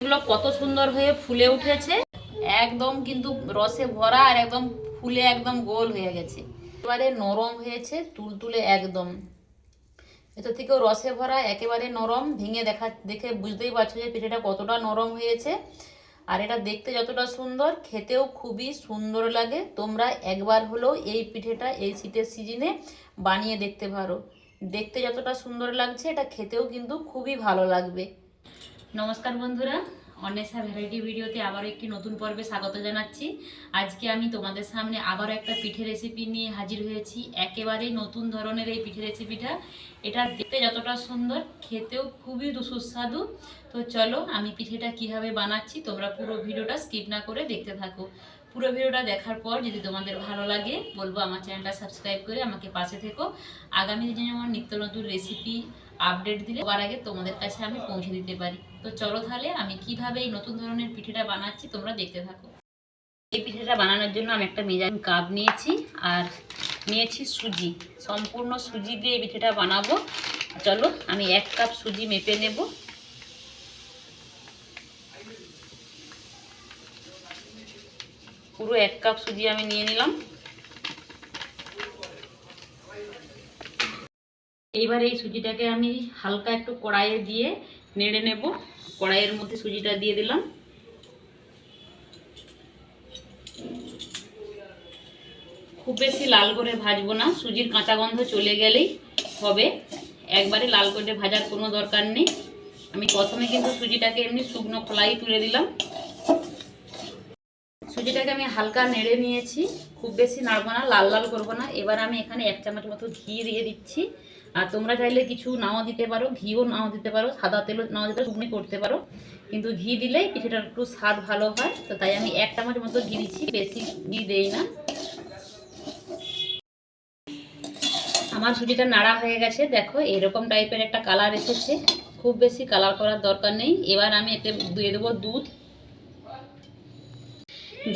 এগুলো কত সুন্দর হয়ে ফুলে উঠেছে। একদম কিন্তু রসে ভরা আর একদম ফুলে একদম গোল হয়ে গেছে। এবারে নরম হয়েছে, তুলতুলে একদম। ভেতর থেকেও রসে ভরা, একেবারে নরম। ভেঙে দেখা, দেখে বুঝতেই পারছ যে পিঠেটা কতটা নরম হয়েছে। আর এটা দেখতে যতটা সুন্দর, খেতেও খুবই সুন্দর লাগে। তোমরা একবার হলেও এই পিঠেটা এই শীতের সিজনে বানিয়ে দেখতে পারো। দেখতে যতটা সুন্দর লাগছে, এটা খেতেও কিন্তু খুবই ভালো লাগবে। নমস্কার বন্ধুরা অনেসা ভ্যারাইটি ভিডিওতে আবারও একটি নতুন পর্বে স্বাগত জানাচ্ছি। আজকে আমি তোমাদের সামনে আবারও একটা পিঠে রেসিপি নিয়ে হাজির হয়েছি। একেবারেই নতুন ধরনের এই পিঠে রেসিপিটা এটা দেখতে যতটা সুন্দর, খেতেও খুবই সুস্বাদু। তো চলো, আমি পিঠেটা কীভাবে বানাচ্ছি, তোমরা পুরো ভিডিওটা স্কিপ না করে দেখতে থাকো। পুরো ভিডিওটা দেখার পর যদি তোমাদের ভালো লাগে, বলব আমার চ্যানেলটা সাবস্ক্রাইব করে আমাকে পাশে থেকো। আগামী দিনে যেমন নিত্য নতুন রেসিপি আপডেট দিলে সবার আগে তোমাদের কাছে আমি পৌঁছে দিতে পারি। তো চলো তাহলে আমি কীভাবে এই নতুন ধরনের পিঠেটা বানাচ্ছি তোমরা দেখতে থাকো। এই পিঠেটা বানানোর জন্য আমি একটা মেজারিং কাপ নিয়েছি আর নিয়েছি সুজি। সম্পূর্ণ সুজি দিয়ে এই পিঠেটা বানাবো। চলো আমি এক কাপ সুজি মেপে নেব। পুরো এক কাপ সুজি আমি নিয়ে নিলাম। এইবার এই সুজিটাকে আমি হালকা একটু কড়াইয়ে দিয়ে নেড়ে নেব। কড়াইয়ের মধ্যে সুজিটা দিয়ে দিলাম। খুব বেশি লাল করে ভাজবো না। সুজির কাঁচা গন্ধ চলে গেলেই হবে। একবারে লাল করে ভাজার কোনো দরকার নেই। আমি প্রথমে কিন্তু সুজিটাকে এমনি শুকনো খোলাই তুলে দিলাম। সুজিটাকে আমি হালকা নেড়ে নিয়েছি। খুব বেশি নাড়বো না, লাল লাল করব না। এবার আমি এখানে এক চামচ মতো ঘি দিয়ে দিচ্ছি। আর তোমরা চাইলে কিছু নাও দিতে পারো, ঘিও নাও দিতে পারো, সাদা তেলও নাও দিতে শুকনো করতে পারো। কিন্তু ঘি দিলেই পিঠেটার একটু স্বাদ ভালো হয়। তো তাই আমি এক চামচ মতো ঘি দিচ্ছি, বেশি ঘি দেই না। আমার সুজিটা নাড়া হয়ে গেছে, দেখো এরকম টাইপের একটা কালার এসেছে। খুব বেশি কালার করার দরকার নেই। এবার আমি এতে দিয়ে দেবো দুধ।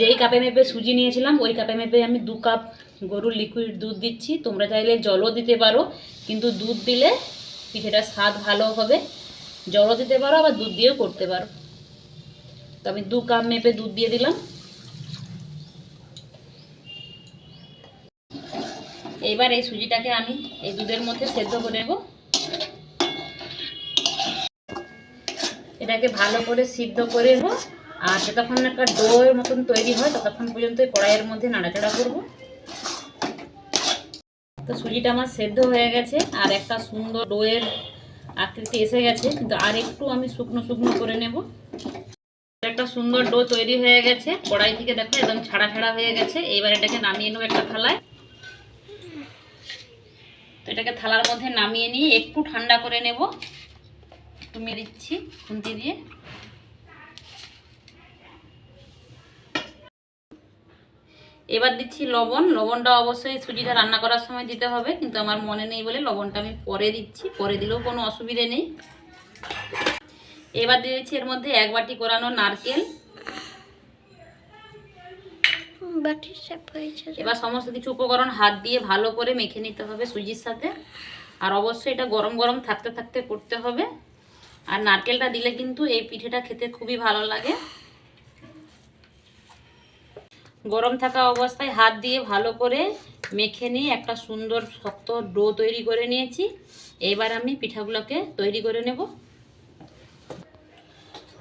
যেই কাপে মেপে সুজি নিয়েছিলাম, ওই কাপে মেপে আমি দু কাপ গরুর লিকুইড দুধ দিচ্ছি। তোমরা চাইলে জলও দিতে পারো, কিন্তু দুধ দিলে পিঠেটার স্বাদ ভালো হবে। জলও দিতে পারো, আবার দুধ দিয়েও করতে পারো। তো আমি দু কাপ মেপে দুধ দিয়ে দিলাম। এইবার এই সুজিটাকে আমি এই দুধের মধ্যে সেদ্ধ করে নেব। এটাকে ভালো করে সিদ্ধ করে নেব। আর যতক্ষণ একটা ডোয়ের মতন তৈরি হয়, ততক্ষণ পর্যন্ত কড়াইয়ের মধ্যে নাড়াচাড়া করব। তো সুজিটা আমার সেদ্ধ হয়ে গেছে, আর একটা সুন্দর ডোয়ের আকৃতি এসে গেছে, কিন্তু আর একটু আমি শুকনো শুকনো করে নেব। একটা সুন্দর ডো তৈরি হয়ে গেছে, কড়াই থেকে দেখো একদম ছাড়া ছাড়া হয়ে গেছে, এইবার এটাকে নামিয়ে নেব একটা থালায়। তো এটাকে থালার মধ্যে নামিয়ে নিয়ে একটু ঠান্ডা করে নেব। মেরে দিচ্ছি, খুন্তি দিয়ে। এবার দিচ্ছি লবণ। লবণটা অবশ্যই সুজিটা রান্না করার সময় দিতে হবে কিন্তু আমার মনে নেই বলে লবণটা আমি পরে দিচ্ছি। পরে দিলেও কোনো অসুবিধে নেই। এবার দিয়ে দিচ্ছি এর মধ্যে এক বাটি কোরানো নারকেল। এবার সমস্ত কিছু উপকরণ হাত দিয়ে ভালো করে মেখে নিতে হবে সুজির সাথে। আর অবশ্যই এটা গরম গরম থাকতে থাকতে করতে হবে। আর নারকেলটা দিলে কিন্তু এই পিঠেটা খেতে খুবই ভালো লাগে। গরম থাকা অবস্থায় হাত দিয়ে ভালো করে মেখে নিয়ে একটা সুন্দর শক্ত ডো তৈরি করে নিয়েছি। এবার আমি পিঠাগুলোকে তৈরি করে নেব।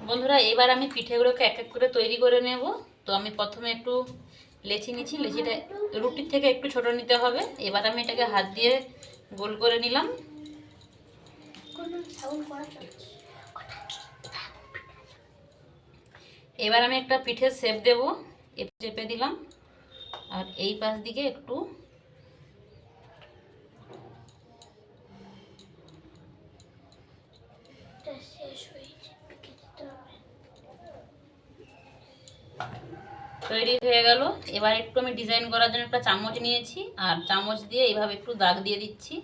বন্ধুরা, এবার আমি পিঠেগুলোকে এক এক করে তৈরি করে নেব। তো আমি প্রথমে একটু লেচি নিচ্ছি লেচিটা রুটির থেকে একটু ছোট নিতে হবে। এবার আমি এটাকে হাত দিয়ে গোল করে নিলাম। এবার আমি একটা পিঠের শেপ দেব। চেপে দিলাম। আর এই পাশ দিকে একটু তৈরি হয়ে গেল। এবার একটু আমি ডিজাইন করার জন্য একটা চামচ নিয়েছি আর চামচ দিয়ে এইভাবে একটু দাগ দিয়ে দিচ্ছি।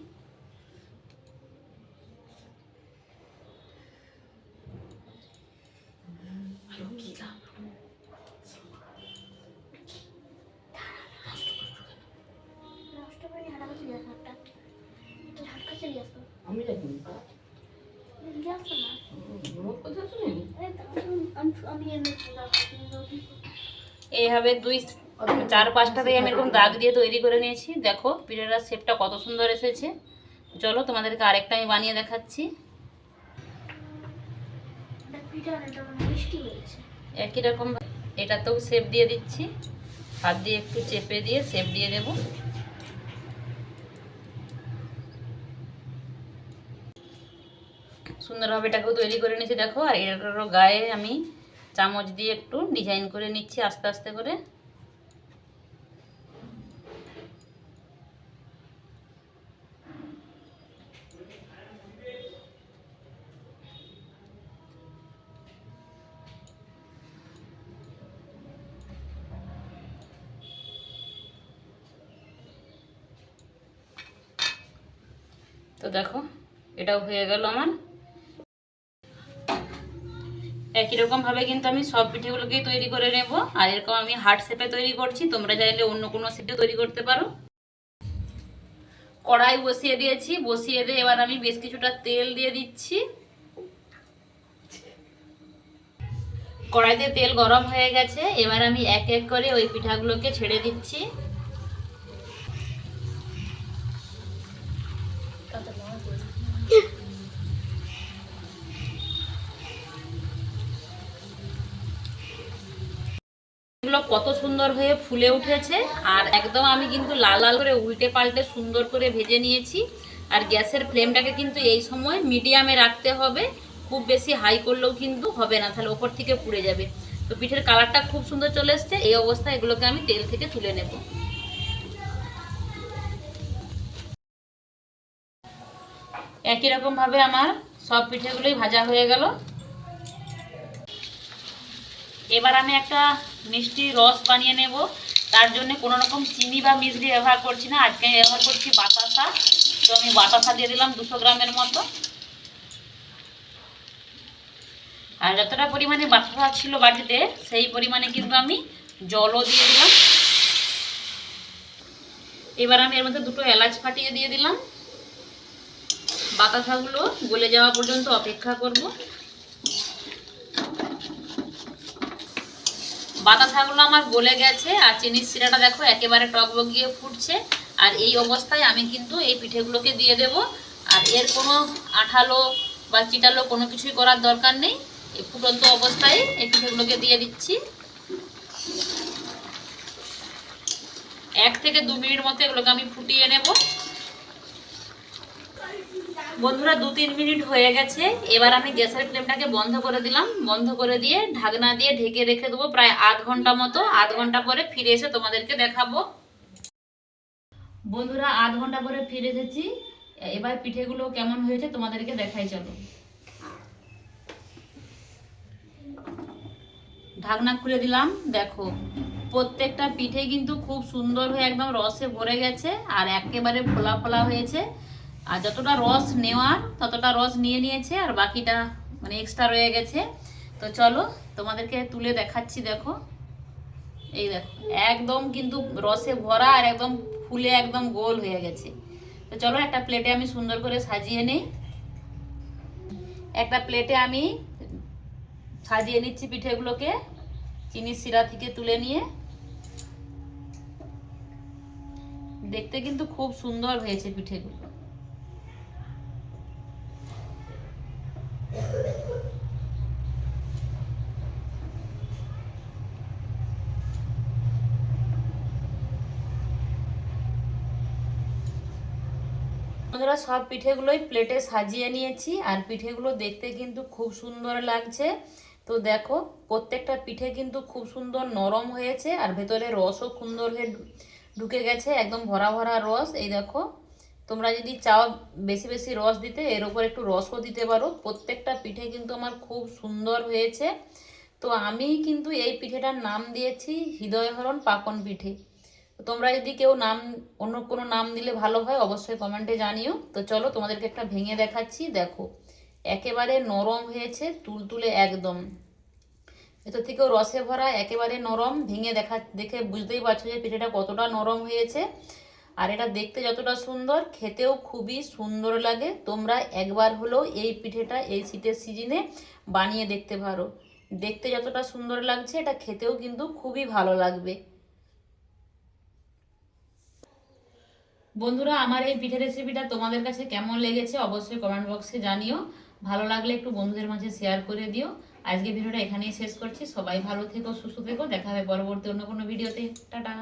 তো এইভাবে দুই চার পাঁচটা দিয়ে আমি এরকম দাগ দিয়ে তৈরি করে নিয়েছি। দেখো পিঠাটার শেপটা কত সুন্দর এসেছে। চলো তোমাদেরকে আরেকটা আমি বানিয়ে দেখাচ্ছি। একই রকম, এটাতেও শেপ দিয়ে দিচ্ছি। হাত দিয়ে একটু চেপে দিয়ে শেপ দিয়ে দেব। সুন্দরভাবে এটাকেও তৈরি করে নিয়েছি, দেখো। আর এটারও গায়ে আমি চামচ দিয়ে একটু ডিজাইন করে নিচ্ছি আস্তে আস্তে করে। তো দেখো, এটাও হয়ে গেল আমার। একই রকম ভাবে কিন্তু আমি সব পিঠেগুলোকেই তৈরি করে নেব। আর এরকম আমি হার্ট শেপে তৈরি করছি, তোমরা চাইলে অন্য কোনো শেপে তৈরি করতে পারো। কড়াই বসিয়ে দিয়েছি, বসিয়ে দিয়ে এবার আমি বেশ কিছুটা তেল দিয়ে দিচ্ছি। কড়াইতে তেল গরম হয়ে গেছে, এবার আমি এক এক করে ওই পিঠাগুলোকে ছেড়ে দিচ্ছি। কত সুন্দর হয়ে ফুলে উঠেছে। আর একদম আমি কিন্তু লাল লাল করে উল্টে পাল্টে সুন্দর করে ভেজে নিয়েছি। আর গ্যাসের ফ্লেমটাকে কিন্তু এই সময় মিডিয়ামে রাখতে হবে। খুব বেশি হাই করলেও কিন্তু হবে না, তাহলে ওপর থেকে পুড়ে যাবে। তো পিঠের কালারটা খুব সুন্দর চলে এসছে। এই অবস্থায় এগুলোকে আমি তেল থেকে তুলে নেব। একই রকমভাবে আমার সব পিঠেগুলোই ভাজা হয়ে গেল। এবার আমি একটা মিষ্টি রস বানিয়ে নেব। তার জন্য কোনো রকম চিনি বা মিষ্টি ব্যবহার করছি না। আজকে আমি ব্যবহার করছি বাতাসা। তো আমি বাতাসা দিয়ে দিলাম দুশো গ্রামের মতো। আর যতটা পরিমাণে বাতাসা ছিল বাটিতে, সেই পরিমাণে কিন্তু আমি জলও দিয়ে দিলাম। এবার আমি এর মধ্যে দুটো এলাচ ফাটিয়ে দিয়ে দিলাম। বাতাসাগুলো গলে যাওয়া পর্যন্ত অপেক্ষা করব। বাতাসাগুলো আমার গলে গেছে আর চিনির শিরাটা দেখো একেবারে টকবগিয়ে ফুটছে। আর এই অবস্থায় আমি কিন্তু এই পিঠেগুলোকে দিয়ে দেব। আর এর কোনো আঠালো বা চিটালো কোনো কিছুই করার দরকার নেই। এই ফুটন্ত অবস্থায় এই পিঠেগুলোকে দিয়ে দিচ্ছি। এক থেকে দু মিনিট মতো এগুলোকে আমি ফুটিয়ে নেব। বন্ধুরা দু তিন মিনিট হয়ে গেছে। এবার আমি গ্যাসের ফ্লেমটাকে বন্ধ করে দিলাম। বন্ধ করে দিয়ে ঢাকনা দিয়ে ঢেকে রেখে দেবো প্রায় আধ ঘণ্টা মতো। আধ ঘণ্টা পরে ফিরে এসে তোমাদেরকে দেখাবো। বন্ধুরা, আধ ঘণ্টা পরে ফিরে এসেছি। এবার পিঠেগুলো কেমন হয়েছে তোমাদেরকে দেখাই, চলো। ঢাকনা খুলে দিলাম, দেখো। প্রত্যেকটা পিঠে কিন্তু খুব সুন্দর হয়ে একদম রসে ভরে গেছে আর একেবারে ফোলা ফোলা হয়েছে। আর যতটা রস নেওয়ার, ততটা রস নিয়ে নিয়েছে, আর বাকিটা মানে এক্সট্রা রয়ে গেছে। তো চলো, তোমাদেরকে তুলে দেখাচ্ছি, দেখো। এই দেখো, একদম কিন্তু রসে ভরা আর একদম ফুলে একদম গোল হয়ে গেছে। তো চলো, একটা প্লেটে আমি সুন্দর করে সাজিয়ে নিই। একটা প্লেটে আমি সাজিয়ে নিচ্ছি পিঠেগুলোকে, চিনির শিরা থেকে তুলে নিয়ে। দেখতে কিন্তু খুব সুন্দর হয়েছে পিঠেগুলো। বন্ধুরা, সব পিঠেগুলোই প্লেটে সাজিয়ে নিয়েছি আর পিঠেগুলো দেখতে কিন্তু খুব সুন্দর লাগছে। তো দেখো, প্রত্যেকটা পিঠে কিন্তু খুব সুন্দর নরম হয়েছে আর ভেতরে রসও সুন্দর হয়ে ঢুকে গেছে, একদম ভরা ভরা রস। এই দেখো তোমরা যদি চাও বেশি বেশি রস দিতে, এর উপর একটু রসও দিতে পারো। প্রত্যেকটা পিঠে কিন্তু আমার খুব সুন্দর হয়েছে। তো আমি কিন্তু এই পিঠেটার নাম দিয়েছি হৃদয়হরণ পাকন পিঠে। তোমরা যদি কেউ নাম, অন্য কোনো নাম দিলে ভালো হয়, অবশ্যই কমেন্টে জানিও। তো চলো তোমাদেরকে একটা ভেঙে দেখাচ্ছি, দেখো। একেবারে নরম হয়েছে, তুলতুলে একদম। ভেতর থেকেও রসে ভরা, একেবারে নরম। ভেঙে দেখা, দেখে বুঝতেই পারছ যে পিঠেটা কতটা নরম হয়েছে। আর এটা দেখতে যতটা সুন্দর, খেতেও খুবই সুন্দর লাগে। তোমরা একবার হলেও এই পিঠেটা এই শীতের সিজনে বানিয়ে দেখতে পারো। দেখতে যতটা সুন্দর লাগছে, এটা খেতেও কিন্তু খুবই ভালো লাগবে। বন্ধুরা, আমার এই পিঠে রেসিপিটা তোমাদের কাছে কেমন লেগেছে অবশ্যই কমেন্ট বক্সে জানিও। ভালো লাগলে একটু বন্ধুদের মাঝে শেয়ার করে দিও। আজকে ভিডিওটা এখানেই শেষ করছি। সবাই ভালো থেকো, সুস্থ থেকো। দেখা হবে পরবর্তী অন্য কোনো ভিডিওতে টাটা!